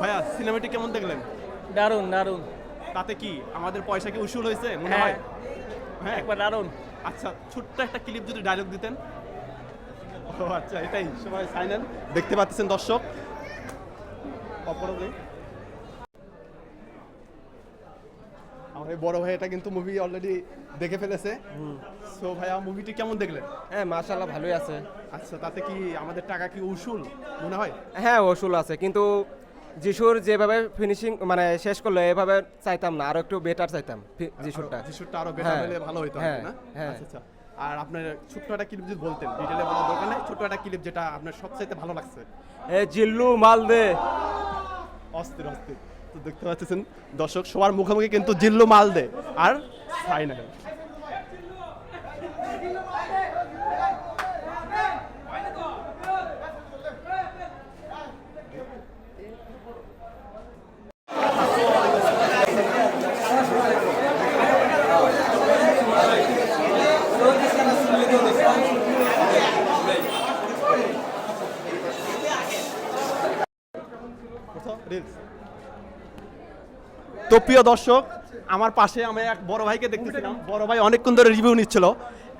ভাইয়া সিনেমাটি কেমন দেখলেন দারুণ দারুণ। তাতে কি আমাদের পয়সা কি উসুল হয়েছে? মনে হ্যাঁ। হয়? হ্যাঁ? একবার দারুণ। আচ্ছা ছোট্ট একটা ক্লিপ যদি ডায়লগ দিতেন। ও আচ্ছা এটাই। সবাই সাইনেন দেখতে পাচ্ছেন দর্শক। অপরাধে। আমার বড় ভাই এটা কিন্তু মুভি অলরেডি দেখে ফেলেছে। সো ভাইয়া মুভিটি কেমন দেখলেন? হ্যাঁ মাশাল্লাহ ভালোই আছে। আচ্ছা তাতে কি আমাদের টাকা কি উসুল? মনে হয়? হ্যাঁ উসুল আছে। কিন্তু যিশুর যেভাবে ফিনিশিং মানে শেষ করল এভাবে চাইতাম না আরও একটু বেটার চাইতাম যিশুরটা। যিশুরটা আরও বেটার হ্যাঁ, হলে ভালো হতো হ্যাঁ, না? হ্যাঁ। আচ্ছা আচ্ছা। আর আপনার ছোট্ট একটা ক্লিপ যদি বলতেন ডিটেলে বলার দরকার নেই ছোট্ট একটা ক্লিপ যেটা আপনার সবচাইতে ভালো লাগছে? এ জিল্লু মাল দে। অস্থির অস্থির। তো দেখতে পাচ্ছেন দর্শক সবার মুখোমুখি কিন্তু জিল্লু মাল দে আর তো প্রিয় দর্শক আমার পাশে আমি এক বড় ভাইকে দেখতেছিলাম। বড় ভাই অনেকক্ষণ ধরে রিভিউ নিচ্ছিল।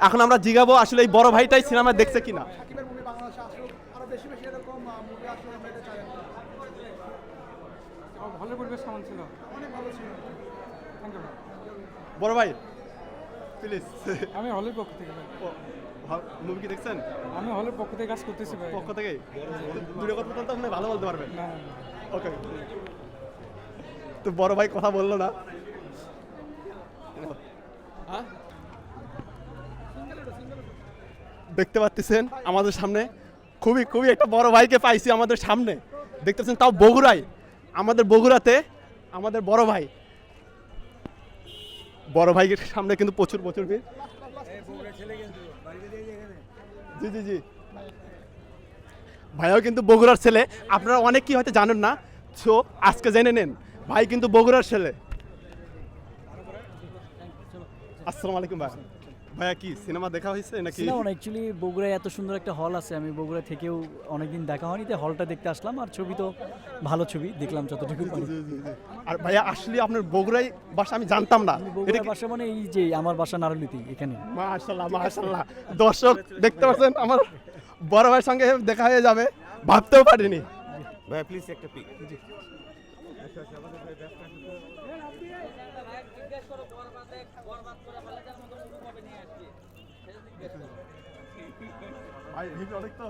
এখন আমরা জিগাবো আসলে এই বড় ভাইটাই সিনেমা দেখছে কিনা। বড় ভাই প্লিজ আমি হলের পক্ষ থেকে মুভি কি দেখছেন? আমি হলের পক্ষ থেকে কাজ করতেছি ভাই। পক্ষ থেকে দুটো কথা তো আপনি ভালো বলতে পারবেন? না। ওকে তো বড় ভাই কথা বলল না। হ্যাঁ? দেখতে পাচ্ছেন আমাদের সামনে খুবই খুবই একটা বড় ভাইকে পাইছি আমাদের সামনে। দেখতেছেন তাও বগুড়ায়। আমাদের বগুড়াতে আমাদের বড় ভাই। বড় ভাইয়ের সামনে কিন্তু প্রচুর প্রচুর ভিড়। জি জি জি। ভাইও কিন্তু বগুড়ার ছেলে। আপনারা অনেক কি হয়তো জানেন না সো আজকে জেনে নেন, ভাই কিন্তু বগুড়ার ছেলে। আসসালামু আলাইকুম ভাই। ভাইয়া কি সিনেমা দেখা হয়েছে নাকি? না অ্যাকচুয়ালি বগুড়ায় এত সুন্দর একটা হল আছে। আমি বগুড়া থেকেও অনেকদিন দেখা হয়নি তাই হলটা দেখতে আসলাম আর ছবি তো ভালো ছবি দেখলাম যতটুকু। আর ভাইয়া আসলে আপনার বগুড়াই বাসা আমি জানতাম না। এটা বগুড়া বাসা মানে এই যে আমার বাসা নারুলিতে এখানে। মাশাল্লাহ মাশাল্লাহ দর্শক দেখতে পাচ্ছেন আমার বড় ভাইয়ের সঙ্গে দেখা হয়ে যাবে। ভাবতেও পারিনি। ভাই প্লিজ একটা পিক ভাই ভিড় অনেক তো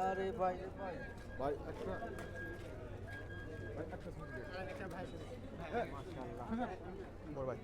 আরে ভাই ভাই বড় ভাই